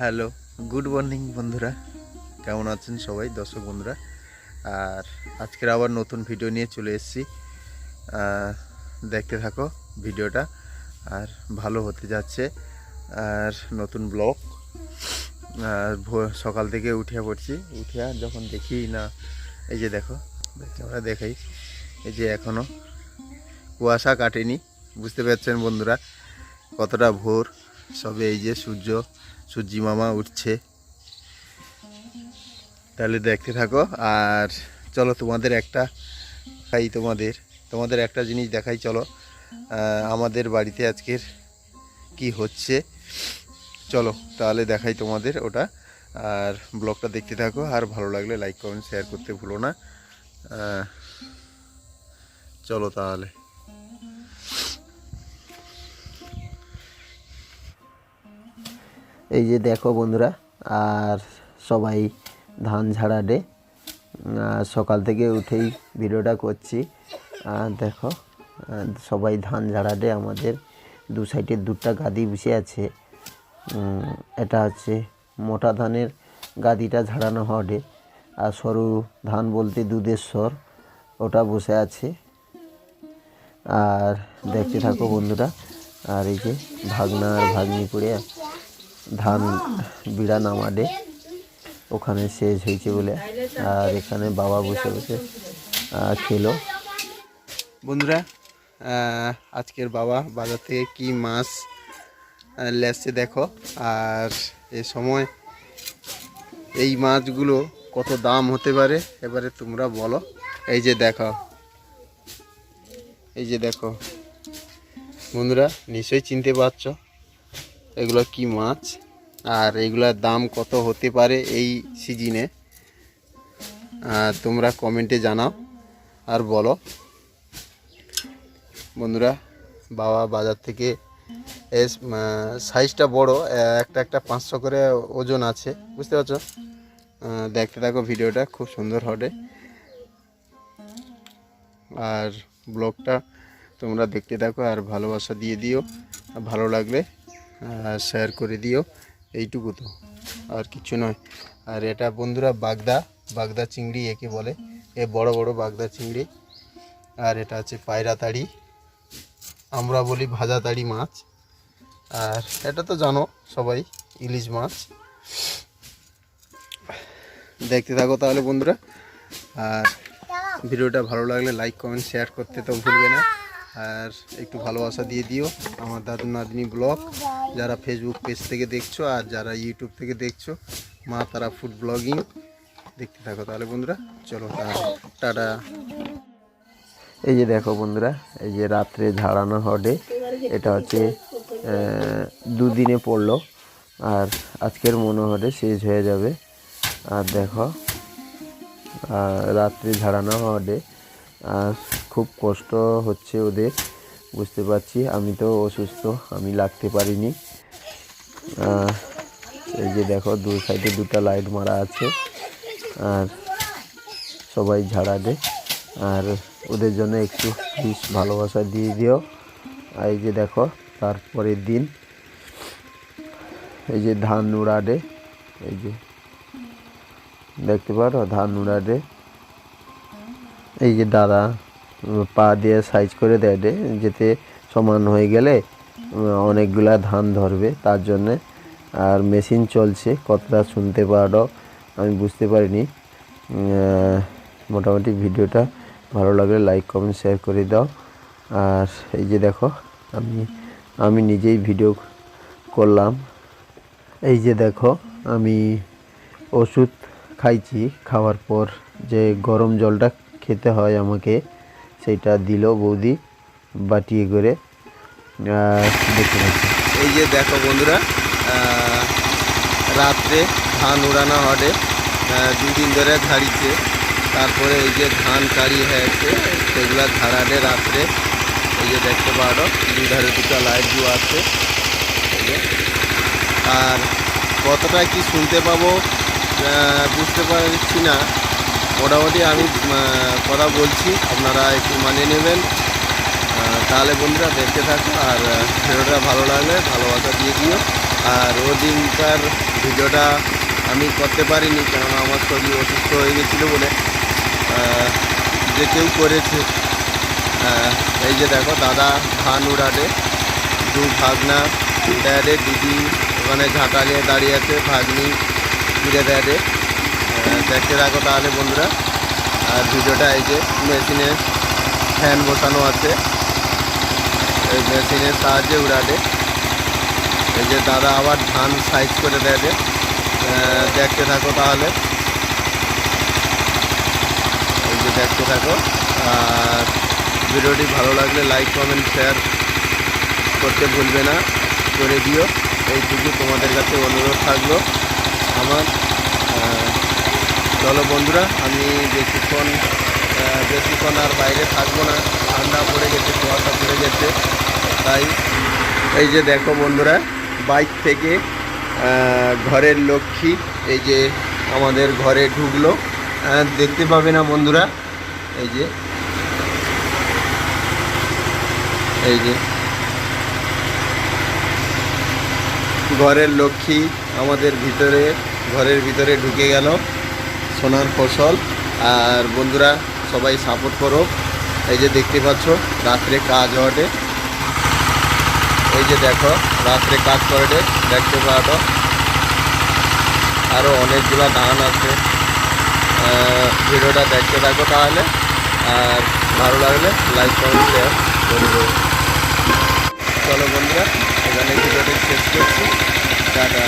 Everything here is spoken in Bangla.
হ্যালো, গুড মর্নিং বন্ধুরা। কেমন আছেন সবাই? দর্শক বন্ধুরা, আর আজকের আবার নতুন ভিডিও নিয়ে চলে এসেছি। দেখতে থাকো ভিডিওটা, আর ভালো হতে যাচ্ছে। আর নতুন ব্লগ, আর সকাল থেকে উঠিয়া পড়ছি। উঠিয়া যখন দেখি না, এই যে দেখো আমরা দেখাই। এই যে এখনও কুয়াশা কাটেনি, বুঝতে পারছেন বন্ধুরা, কতটা ভোর। সবে এই যে সূর্য সূর্যি মামা উঠছে। তাহলে দেখতে থাকো, আর চলো তোমাদের একটা খাই তোমাদের। তোমাদের একটা জিনিস দেখাই, চলো। আমাদের বাড়িতে আজকের কি হচ্ছে? চলো, তাহলে দেখাই তোমাদের ওটা। আর ব্লগটা দেখতে থাকো, আর ভালো লাগলে লাইক কমেন্ট শেয়ার করতে ভুলো না। চলো তাহলে। এই যে দেখো বন্ধুরা, আর সবাই ধান ঝাড়াডে আর সকাল থেকে উঠেই ভিডিওটা করছি। আর দেখো সবাই ধান ঝাড়া ঝাড়াডে আমাদের দু সাইডে দুটা গাদি বসে আছে। এটা হচ্ছে মোটা ধানের গাদিটা ঝাড়ানো হবে। আর সরু ধান বলতে দুধের স্বর ওটা বসে আছে। আর দেখতে থাকো বন্ধুরা, আর এই যে ভাগনা আর ভাগ্নি করে ধান বিড়া নামাডে ওখানে শেষ হয়েছে বলে। আর এখানে বাবা বসে বসে খেলো। বন্ধুরা আজকের বাবা বাজার থেকে কি মাছ লেসছে দেখো। আর এ সময় এই মাছগুলো কত দাম হতে পারে, এবারে তোমরা বলো। এই যে দেখো, এই যে দেখো। বন্ধুরা, নিশ্চয়ই চিনতে পারছ। এগুলো কি মাছ? আর এগুলার দাম কত হতে পারে এই সিজনে তোমরা কমেন্টে জানাও আর বলো। বন্ধুরা, বাবা বাজার থেকে এস সাইজটা বড়, একটা একটা পাঁচশো করে ওজন আছে, বুঝতে পারছ? দেখতে থাকো ভিডিওটা, খুব সুন্দর হবে। আর ব্লগটা তোমরা দেখতে থাকো আর ভালোবাসা দিয়ে দিও। ভালো লাগলে শেয়ার করে দিও, এইটুকু তো, আর কিছু নয়। আর এটা বন্ধুরা বাগদা বাগদা চিংড়ি একে বলে, এ বড় বড় বাগদা চিংড়ি। আর এটা আছে পায়রা তাড়ি, আমরা বলি ভাজা তাড়ি মাছ। আর এটা তো জানো সবাই, ইলিশ মাছ। দেখতে থাকো তাহলে বন্ধুরা। আর ভিডিওটা ভালো লাগলে লাইক কমেন্ট শেয়ার করতে তো ভুলবে না। আর একটু ভালোবাসা দিয়ে দিও আমার দাদু নাদিনী ব্লগ। যারা ফেসবুক পেজ থেকে দেখছ আর যারা ইউটিউব থেকে দেখছ, মা তারা ফুড ব্লগিং দেখতে থাকো তাহলে বন্ধুরা। চলো টাটা। এই যে দেখো বন্ধুরা, এই যে রাত্রে ঝাড়ানো হডে এটা হচ্ছে দুদিনে পড়ল আর আজকের মনে হবে শেষ হয়ে যাবে। আর দেখো আর রাত্রে ঝাড়ানো হবে আর খুব কষ্ট হচ্ছে ওদের, বুঝতে পারছি। আমি তো অসুস্থ, আমি লাগতে পারিনি। এই যে দেখো, দু সাইডে দুটা লাইট মারা আছে, আর সবাই ঝাড়া দে। আর ওদের জন্য একটু প্লিজ ভালোবাসা দিয়ে দিও। আর এই যে দেখো, তারপরের দিন এই যে ধান উড়াডে এই যে দেখতে পারো, ধান উড়াডে এই যে দাদা পা দিয়ে সাইজ করে দেয় যাতে সমান হয়ে গেলে অনেকগুলা ধান ধরবে। তার জন্যে আর মেশিন চলছে কতটা শুনতে পারো, আমি বুঝতে পারিনি। মোটামুটি ভিডিওটা ভালো লাগলে লাইক কমেন্ট শেয়ার করে দাও। আর এই যে দেখো, আমি আমি নিজেই ভিডিও করলাম। এই যে দেখো, আমি ওষুধ খাইছি, খাওয়ার পর যে গরম জলটা খেতে হয় আমাকে সেইটা দিল বৌদি বাটিয়ে করে দেখতে এই যে দেখো বন্ধুরা রাত্রে ধান উড়ানো হবে দুদিন ধরে ঝাড়িছে তারপরে এই যে ধান কাড়ি হয়েছে, সেগুলা ঝাড়ালে রাত্রে, এই যে দেখতে পারো, দুধারে দুটো লাইট জু আছে। আর কতটা কি শুনতে পাবো বুঝতে পারছি না। মোটামুটি আমি কথা বলছি, আপনারা একটু মানিয়ে নেবেন। তাহলে বন্ধুরা দেখতে থাকো আর ভিডিওটা ভালো লাগলে ভালোবাসা দিয়ে দিও। আর ও দিনকার ভিডিওটা আমি করতে পারিনি, কেননা আমার শরীর অসুস্থ হয়ে গেছিল বলে যে কেউ করেছে। এই যে দেখো, দাদা ধান উড়াটে দু ভাগনা ড্যাডে দিদি, ওখানে ঝাঁটা নিয়ে দাঁড়িয়ে আছে, ভাগ্নি, ফিরে ড্যাডে দেখতে রাখো তাহলে বন্ধুরা। আর ভিডিওটা এই যে মেশিনে ফ্যান বসানো আছে। এই মেশিনের সাহায্যে উড়াটে এই যে দাদা আবার ধান সাইজ করে আহ, দেখতে থাকো তাহলে। এই যে দেখতে থাকো। আর ভিডিওটি ভালো লাগলে লাইক কমেন্ট শেয়ার করতে ভুলবে না। করে দিও। এইটুকু তোমাদের কাছে অনুরোধ থাকল। আমার চলো বন্ধুরা, আমি বেশিক্ষণ বেশিক্ষণ আর বাইরে থাকব না। ঠান্ডা পড়ে গেছে, কুয়াশা পড়ে গেছে। তাই এই যে দেখো বন্ধুরা, বাইক থেকে ঘরের লক্ষ্মী এই যে আমাদের ঘরে ঢুকলো। দেখতে পাবে না বন্ধুরা? এই যে এই যে। ঘরের লক্ষ্মী আমাদের ভিতরে, ঘরের ভিতরে ঢুকে গেল। সোনার ফসল। আর বন্ধুরা, সবাই সাপোর্ট করো। এই যে দেখতে পাচ্ছ, রাত্রে কাজ হটে। এই যে দেখো, রাত্রে কাজ করে দেখতে পাতো আরও অনেকগুলো ধান আছে। ভিডিওটা দেখতে থাকো তাহলে। আর ভালো লাগলে লাইক কমেন্ট শেয়ার করে দেবো। চলো বন্ধুরা, এখানে ভিডিওটি শেষ করছি। টাটা।